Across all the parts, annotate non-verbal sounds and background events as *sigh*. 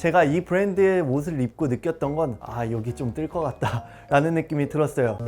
제가 이 브랜드의 옷을 입고 느꼈던 건 아 여기 좀 뜰 것 같다. 라는 느낌이 들었어요.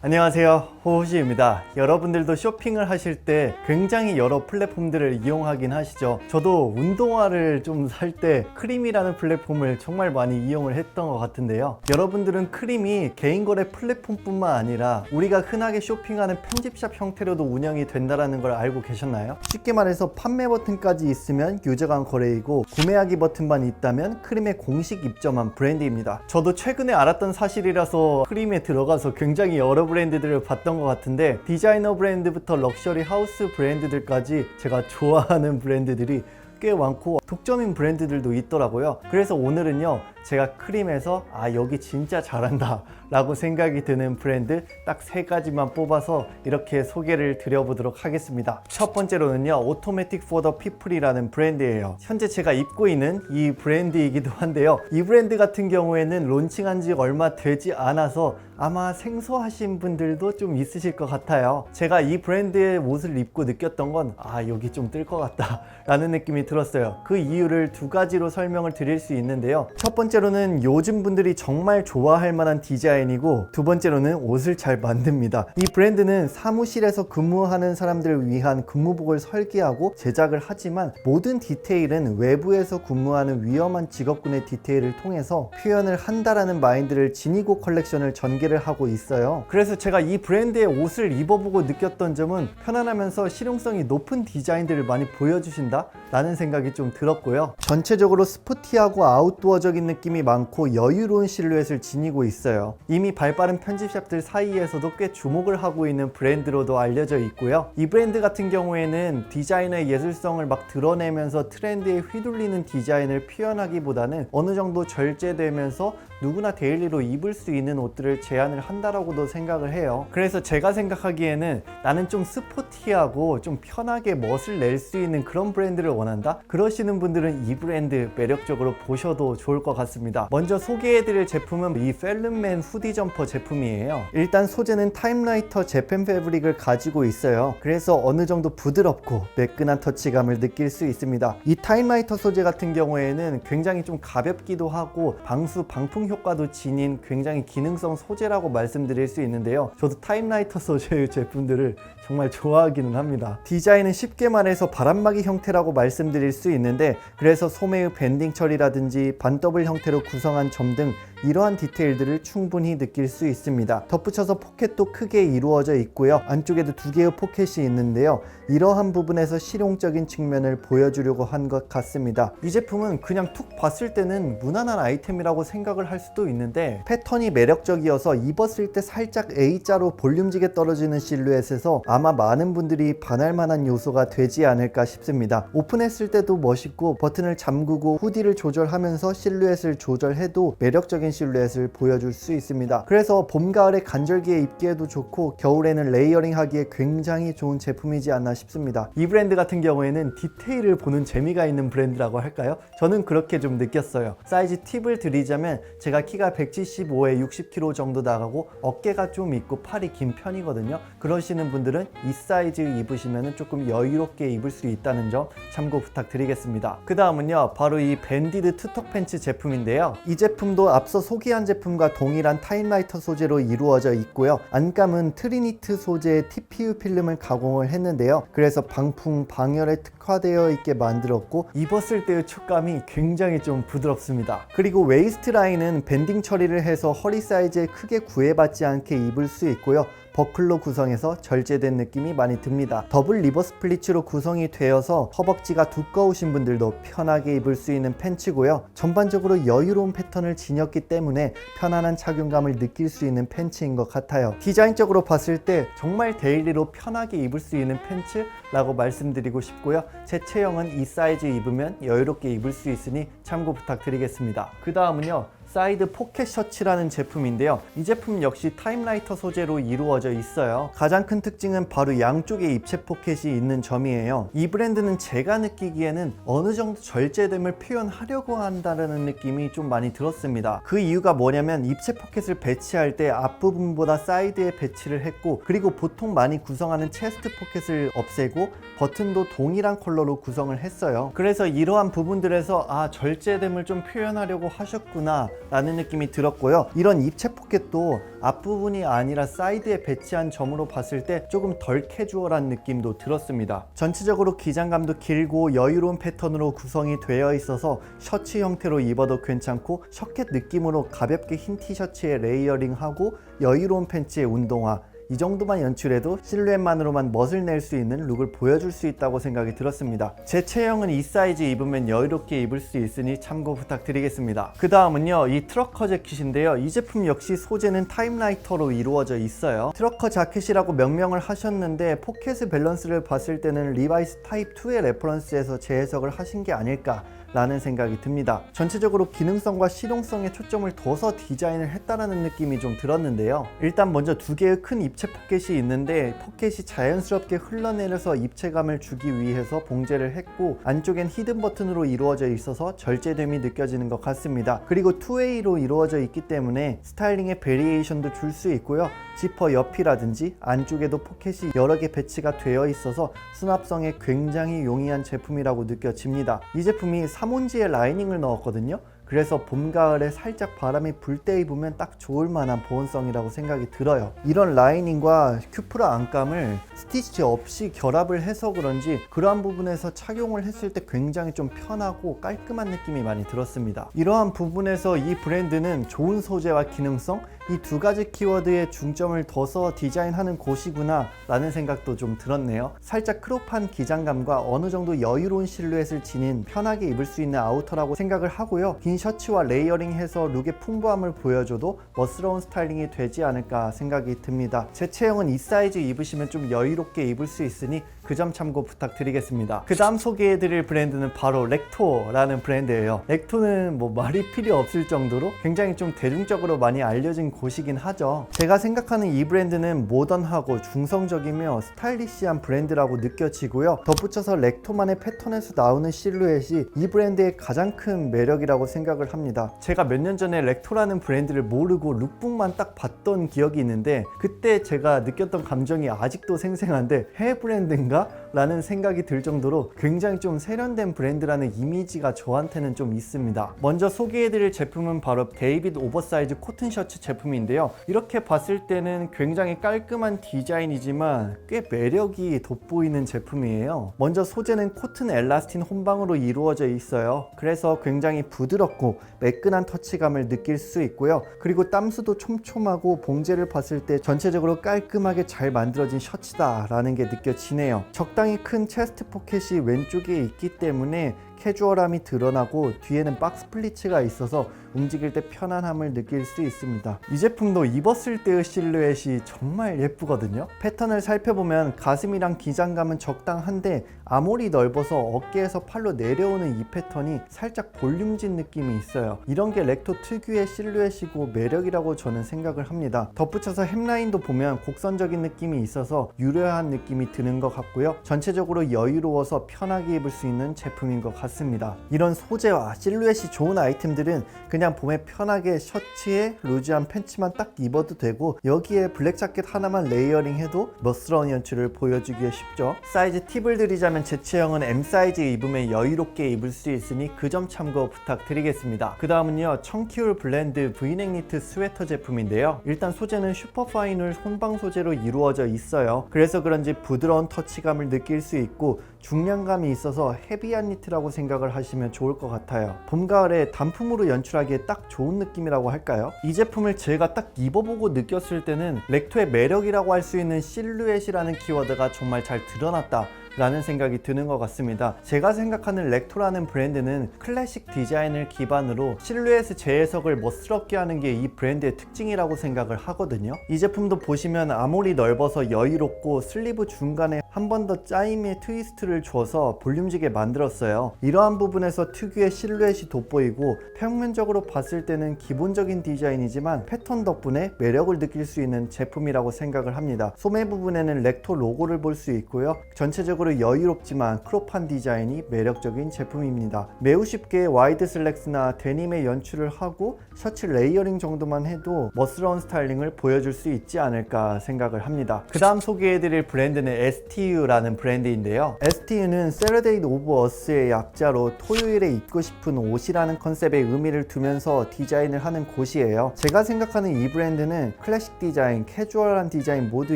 안녕하세요 호호시입니다. 여러분들도 쇼핑을 하실 때 굉장히 여러 플랫폼들을 이용하긴 하시죠. 저도 운동화를 좀 살 때 크림이라는 플랫폼을 정말 많이 이용을 했던 것 같은데요. 여러분들은 크림이 개인거래 플랫폼뿐만 아니라 우리가 흔하게 쇼핑하는 편집샵 형태로도 운영이 된다는 걸 알고 계셨나요? 쉽게 말해서 판매 버튼까지 있으면 유저간 거래이고 구매하기 버튼만 있다면 크림의 공식 입점한 브랜드입니다. 저도 최근에 알았던 사실이라서 크림에 들어가서 굉장히 여러 브랜드들을 봤던 것 같은데 디자이너 브랜드부터 럭셔리 하우스 브랜드들까지 제가 좋아하는 브랜드들이 꽤 많고 독점인 브랜드들도 있더라고요. 그래서 오늘은요, 제가 크림에서 아, 여기 진짜 잘한다 라고 생각이 드는 브랜드 딱 세 가지만 뽑아서 이렇게 소개를 드려보도록 하겠습니다. 첫 번째로는요, 오토매틱 포더 피플이라는 브랜드예요. 현재 제가 입고 있는 이 브랜드이기도 한데요. 이 브랜드 같은 경우에는 론칭한 지 얼마 되지 않아서 아마 생소하신 분들도 좀 있으실 것 같아요. 제가 이 브랜드의 옷을 입고 느꼈던 건 아, 여기 좀 뜰 것 같다 라는 느낌이 들었어요. 그 이유를 두 가지로 설명을 드릴 수 있는데요. 첫 번째로는 요즘 분들이 정말 좋아할 만한 디자인이고 두 번째로는 옷을 잘 만듭니다. 이 브랜드는 사무실에서 근무하는 사람들을 위한 근무복을 설계하고 제작을 하지만 모든 디테일은 외부에서 근무하는 위험한 직업군의 디테일을 통해서 표현을 한다라는 마인드를 지니고 컬렉션을 전개를 하고 있어요. 그래서 제가 이 브랜드의 옷을 입어보고 느꼈던 점은 편안하면서 실용성이 높은 디자인들을 많이 보여주신다 라는 생각이 좀 들 었고요. 전체적으로 스포티하고 아웃도어적인 느낌이 많고 여유로운 실루엣을 지니고 있어요. 이미 발빠른 편집샵들 사이에서도 꽤 주목을 하고 있는 브랜드로도 알려져 있고요. 이 브랜드 같은 경우에는 디자인의 예술성을 막 드러내면서 트렌드에 휘둘리는 디자인을 표현하기보다는 어느 정도 절제되면서 누구나 데일리로 입을 수 있는 옷들을 제안을 한다라고도 생각을 해요. 그래서 제가 생각하기에는 나는 좀 스포티하고 좀 편하게 멋을 낼 수 있는 그런 브랜드를 원한다? 그러시는 분들은 이 브랜드 매력적으로 보셔도 좋을 것 같습니다. 먼저 소개해드릴 제품은 이 펠름맨 후디 점퍼 제품이에요. 일단 소재는 타임라이터 재팬 패브릭을 가지고 있어요. 그래서 어느 정도 부드럽고 매끈한 터치감을 느낄 수 있습니다. 이 타임라이터 소재 같은 경우에는 굉장히 좀 가볍기도 하고 방수 방풍 효과도 지닌 굉장히 기능성 소재라고 말씀드릴 수 있는데요. 저도 타임라이터 소재의 *laughs* 제품들을 정말 좋아하기는 합니다. 디자인은 쉽게 말해서 바람막이 형태라고 말씀드릴 수 있는데 그래서 소매의 밴딩 처리라든지 반더블 형태로 구성한 점 등 이러한 디테일들을 충분히 느낄 수 있습니다. 덧붙여서 포켓도 크게 이루어져 있고요. 안쪽에도 두 개의 포켓이 있는데요. 이러한 부분에서 실용적인 측면을 보여주려고 한 것 같습니다. 이 제품은 그냥 툭 봤을 때는 무난한 아이템이라고 생각을 할 수도 있는데 패턴이 매력적이어서 입었을 때 살짝 A자로 볼륨지게 떨어지는 실루엣에서 아마 많은 분들이 반할 만한 요소가 되지 않을까 싶습니다. 오픈했을 때도 멋있고 버튼을 잠그고 후디를 조절하면서 실루엣을 조절해도 매력적인 실루엣을 보여줄 수 있습니다. 그래서 봄, 가을에 간절기에 입기에도 좋고 겨울에는 레이어링 하기에 굉장히 좋은 제품이지 않나 싶습니다. 이 브랜드 같은 경우에는 디테일을 보는 재미가 있는 브랜드라고 할까요? 저는 그렇게 좀 느꼈어요. 사이즈 팁을 드리자면 제가 키가 175에 60kg 정도 나가고 어깨가 좀 있고 팔이 긴 편이거든요. 그러시는 분들은 이 사이즈 입으시면 조금 여유롭게 입을 수 있다는 점 참고 부탁드리겠습니다. 그 다음은요, 바로 이 밴디드 투턱 팬츠 제품인데요. 이 제품도 앞서 소개한 제품과 동일한 타임라이터 소재로 이루어져 있고요. 안감은 트리니트 소재의 TPU 필름을 가공을 했는데요. 그래서 방풍, 방열에 특화되어 있게 만들었고 입었을 때의 촉감이 굉장히 좀 부드럽습니다. 그리고 웨이스트 라인은 밴딩 처리를 해서 허리 사이즈에 크게 구애받지 않게 입을 수 있고요. 버클로 구성해서 절제된 느낌이 많이 듭니다. 더블 리버 스 플리츠로 구성이 되어서 허벅지가 두꺼우신 분들도 편하게 입을 수 있는 팬츠고요. 전반적으로 여유로운 패턴을 지녔기 때문에 편안한 착용감을 느낄 수 있는 팬츠인 것 같아요. 디자인적으로 봤을 때 정말 데일리로 편하게 입을 수 있는 팬츠라고 말씀드리고 싶고요. 제 체형은 이 사이즈 입으면 여유롭게 입을 수 있으니 참고 부탁드리겠습니다. 그 다음은요. 사이드 포켓 셔츠라는 제품인데요. 이 제품 역시 타임라이터 소재로 이루어져 있어요. 가장 큰 특징은 바로 양쪽에 입체 포켓이 있는 점이에요. 이 브랜드는 제가 느끼기에는 어느 정도 절제됨을 표현하려고 한다는 느낌이 좀 많이 들었습니다. 그 이유가 뭐냐면 입체 포켓을 배치할 때 앞부분보다 사이드에 배치를 했고 그리고 보통 많이 구성하는 체스트 포켓을 없애고 버튼도 동일한 컬러로 구성을 했어요. 그래서 이러한 부분들에서 아 절제됨을 좀 표현하려고 하셨구나 라는 느낌이 들었고요. 이런 입체 포켓도 앞부분이 아니라 사이드에 배치한 점으로 봤을 때 조금 덜 캐주얼한 느낌도 들었습니다. 전체적으로 기장감도 길고 여유로운 패턴으로 구성이 되어 있어서 셔츠 형태로 입어도 괜찮고 셔켓 느낌으로 가볍게 흰 티셔츠에 레이어링하고 여유로운 팬츠에 운동화 이 정도만 연출해도 실루엣만으로만 멋을 낼 수 있는 룩을 보여줄 수 있다고 생각이 들었습니다. 제 체형은 이 사이즈 입으면 여유롭게 입을 수 있으니 참고 부탁드리겠습니다. 그 다음은요, 이 트러커 재킷인데요. 이 제품 역시 소재는 타임라이터로 이루어져 있어요. 트러커 자켓이라고 명명을 하셨는데 포켓의 밸런스를 봤을 때는 리바이스 타입 2의 레퍼런스에서 재해석을 하신 게 아닐까 라는 생각이 듭니다. 전체적으로 기능성과 실용성에 초점을 둬서 디자인을 했다라는 느낌이 좀 들었는데요. 일단 먼저 두 개의 큰 입체 포켓이 있는데 포켓이 자연스럽게 흘러내려서 입체감을 주기 위해서 봉제를 했고 안쪽엔 히든 버튼으로 이루어져 있어서 절제됨이 느껴지는 것 같습니다. 그리고 투웨이로 이루어져 있기 때문에 스타일링의 베리에이션도 줄 수 있고요. 지퍼 옆이라든지 안쪽에도 포켓이 여러 개 배치가 되어 있어서 수납성에 굉장히 용이한 제품이라고 느껴집니다. 이 제품이 3 온지에 라이닝을 넣었거든요. 그래서 봄, 가을에 살짝 바람이 불 때 입으면 딱 좋을 만한 보온성이라고 생각이 들어요. 이런 라이닝과 큐프라 안감을 스티치 없이 결합을 해서 그런지 그러한 부분에서 착용을 했을 때 굉장히 좀 편하고 깔끔한 느낌이 많이 들었습니다. 이러한 부분에서 이 브랜드는 좋은 소재와 기능성 이 두 가지 키워드에 중점을 둬서 디자인하는 곳이구나 라는 생각도 좀 들었네요. 살짝 크롭한 기장감과 어느 정도 여유로운 실루엣을 지닌 편하게 입을 수 있는 아우터라고 생각을 하고요. 긴 셔츠와 레이어링해서 룩의 풍부함을 보여줘도 멋스러운 스타일링이 되지 않을까 생각이 듭니다. 제 체형은 이 사이즈 입으시면 좀 여유롭게 입을 수 있으니 그 점 참고 부탁드리겠습니다. 그 다음 소개해드릴 브랜드는 바로 렉토라는 브랜드예요. 렉토는 뭐 말이 필요 없을 정도로 굉장히 좀 대중적으로 많이 알려진 곳이긴 하죠. 제가 생각하는 이 브랜드는 모던하고 중성적이며 스타일리시한 브랜드라고 느껴지고요. 덧붙여서 렉토만의 패턴에서 나오는 실루엣이 이 브랜드의 가장 큰 매력이라고 생각을 합니다. 제가 몇 년 전에 렉토라는 브랜드를 모르고 룩북만 딱 봤던 기억이 있는데 그때 제가 느꼈던 감정이 아직도 생생한데 해외 브랜드인가? 우리가 라는 생각이 들 정도로 굉장히 좀 세련된 브랜드라는 이미지가 저한테는 좀 있습니다. 먼저 소개해드릴 제품은 바로 데이빗 오버사이즈 코튼 셔츠 제품인데요. 이렇게 봤을 때는 굉장히 깔끔한 디자인이지만 꽤 매력이 돋보이는 제품이에요. 먼저 소재는 코튼 엘라스틴 혼방으로 이루어져 있어요. 그래서 굉장히 부드럽고 매끈한 터치감을 느낄 수 있고요. 그리고 땀수도 촘촘하고 봉제를 봤을 때 전체적으로 깔끔하게 잘 만들어진 셔츠다라는 게 느껴지네요. 적당히 큰 체스트 포켓이 왼쪽에 있기 때문에 캐주얼함이 드러나고 뒤에는 박스 플리츠가 있어서 움직일 때 편안함을 느낄 수 있습니다. 이 제품도 입었을 때의 실루엣이 정말 예쁘거든요. 패턴을 살펴보면 가슴이랑 기장감은 적당한데 아무리 넓어서 어깨에서 팔로 내려오는 이 패턴이 살짝 볼륨진 느낌이 있어요. 이런 게 렉토 특유의 실루엣이고 매력이라고 저는 생각을 합니다. 덧붙여서 햄라인도 보면 곡선적인 느낌이 있어서 유려한 느낌이 드는 것 같고요. 전체적으로 여유로워서 편하게 입을 수 있는 제품인 것 같습니다. 같습니다. 이런 소재와 실루엣이 좋은 아이템들은 그냥 봄에 편하게 셔츠에 루즈한 팬츠만 딱 입어도 되고 여기에 블랙 자켓 하나만 레이어링 해도 멋스러운 연출을 보여주기에 쉽죠. 사이즈 팁을 드리자면 제 체형은 M 사이즈 입으면 여유롭게 입을 수 있으니 그 점 참고 부탁드리겠습니다. 그 다음은요 청키울 블렌드 브이넥 니트 스웨터 제품인데요. 일단 소재는 슈퍼파이널 혼방 소재로 이루어져 있어요. 그래서 그런지 부드러운 터치감을 느낄 수 있고 중량감이 있어서 헤비한 니트라고 생각을 하시면 좋을 것 같아요. 봄, 가을에 단품으로 연출하기에 딱 좋은 느낌이라고 할까요? 이 제품을 제가 딱 입어보고 느꼈을 때는 렉토의 매력이라고 할 수 있는 실루엣이라는 키워드가 정말 잘 드러났다 라는 생각이 드는 것 같습니다. 제가 생각하는 렉토라는 브랜드는 클래식 디자인을 기반으로 실루엣의 재해석을 멋스럽게 하는 게 이 브랜드의 특징이라고 생각을 하거든요. 이 제품도 보시면 아무리 넓어서 여유롭고 슬리브 중간에 한 번 더 짜임의 트위스트를 줘서 볼륨지게 만들었어요. 이러한 부분에서 특유의 실루엣이 돋보이고 평면적으로 봤을 때는 기본적인 디자인이지만 패턴 덕분에 매력을 느낄 수 있는 제품이라고 생각을 합니다. 소매 부분에는 렉토 로고를 볼 수 있고요. 전체적으로 여유롭지만 크롭한 디자인이 매력적인 제품입니다. 매우 쉽게 와이드 슬랙스나 데님의 연출을 하고 셔츠 레이어링 정도만 해도 멋스러운 스타일링을 보여줄 수 있지 않을까 생각을 합니다. 그 다음 소개해드릴 브랜드는 STU라는 브랜드인데요. STU는 Saturday of Us의 약자로 토요일에 입고 싶은 옷이라는 컨셉의 의미를 두면서 디자인을 하는 곳이에요. 제가 생각하는 이 브랜드는 클래식 디자인, 캐주얼한 디자인 모두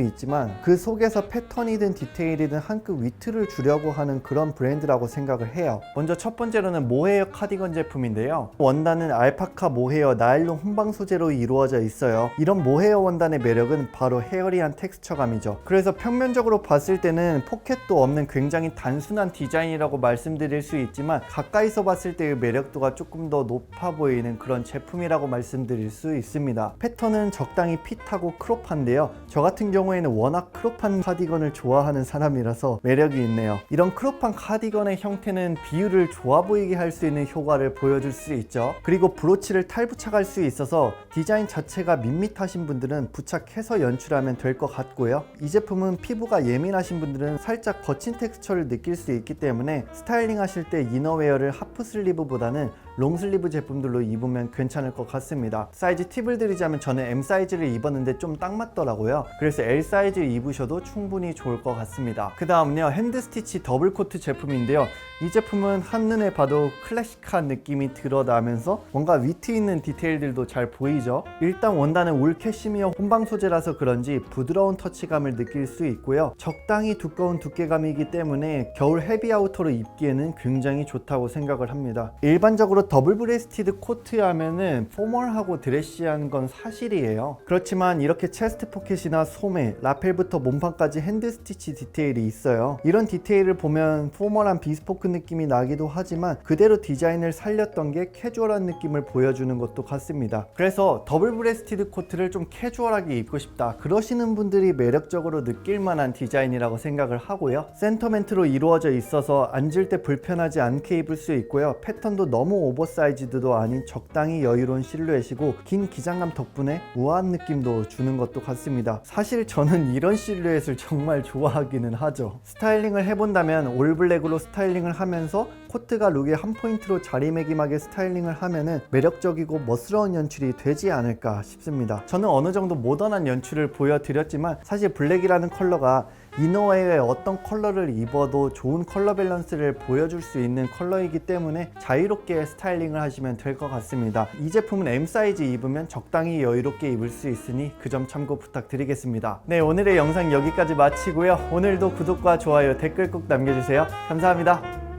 있지만 그 속에서 패턴이든 디테일이든 한끗 위 트를 주려고 하는 그런 브랜드라고 생각을 해요. 먼저 첫 번째로는 모헤어 카디건 제품인데요. 원단은 알파카 모헤어 나일론 혼방 소재로 이루어져 있어요. 이런 모헤어 원단의 매력은 바로 헤어리한 텍스처감이죠. 그래서 평면적으로 봤을 때는 포켓도 없는 굉장히 단순한 디자인이라고 말씀드릴 수 있지만 가까이서 봤을 때의 매력도가 조금 더 높아 보이는 그런 제품이라고 말씀드릴 수 있습니다. 패턴은 적당히 핏하고 크롭한데요. 저 같은 경우에는 워낙 크롭한 카디건을 좋아하는 사람이라서 매력 이 있네요. 이런 크롭한 카디건의 형태는 비율을 좋아 보이게 할 수 있는 효과를 보여줄 수 있죠. 그리고 브로치를 탈부착할 수 있어서 디자인 자체가 밋밋하신 분들은 부착해서 연출하면 될 것 같고요. 이 제품은 피부가 예민하신 분들은 살짝 거친 텍스처를 느낄 수 있기 때문에 스타일링 하실 때 이너웨어를 하프 슬리브보다는 롱 슬리브 제품들로 입으면 괜찮을 것 같습니다. 사이즈 팁을 드리자면 저는 M 사이즈를 입었는데 좀 딱 맞더라고요. 그래서 L 사이즈 입으셔도 충분히 좋을 것 같습니다. 그 다음은요 핸드 스티치 더블 코트 제품인데요. 이 제품은 한눈에 봐도 클래식한 느낌이 드러나면서 뭔가 위트 있는 디테일들도 잘 보이죠. 일단 원단은 울 캐시미어 혼방 소재라서 그런지 부드러운 터치감을 느낄 수 있고요. 적당히 두꺼운 두께감이기 때문에 겨울 헤비 아우터로 입기에는 굉장히 좋다고 생각을 합니다. 일반적으로 더블 브레스티드 코트 하면은 포멀하고 드레시한 건 사실이에요. 그렇지만 이렇게 체스트 포켓이나 소매, 라펠부터 몸판까지 핸드 스티치 디테일이 있어요. 이런 디테일을 보면 포멀한 비스포크 느낌이 나기도 하지만 그대로 디자인을 살렸던 게 캐주얼한 느낌을 보여주는 것도 같습니다. 그래서 더블 브레스티드 코트를 좀 캐주얼하게 입고 싶다. 그러시는 분들이 매력적으로 느낄 만한 디자인이라고 생각을 하고요. 센터멘트로 이루어져 있어서 앉을 때 불편하지 않게 입을 수 있고요. 패턴도 너무 오버사이즈드도 아닌 적당히 여유로운 실루엣이고 긴 기장감 덕분에 우아한 느낌도 주는 것도 같습니다. 사실 저는 이런 실루엣을 정말 좋아하기는 하죠. 스타일링을 해본다면 올블랙으로 스타일링을 하면서 코트가 룩의 한 포인트로 자리매김하게 스타일링을 하면은 매력적이고 멋스러운 연출이 되지 않을까 싶습니다. 저는 어느 정도 모던한 연출을 보여드렸지만 사실 블랙이라는 컬러가 이너웨어에 어떤 컬러를 입어도 좋은 컬러 밸런스를 보여줄 수 있는 컬러이기 때문에 자유롭게 스타일링을 하시면 될 것 같습니다. 이 제품은 M 사이즈 입으면 적당히 여유롭게 입을 수 있으니 그 점 참고 부탁드리겠습니다. 네, 오늘의 영상 여기까지 마치고요. 오늘도 구독과 좋아요, 댓글 꼭 남겨주세요. 감사합니다.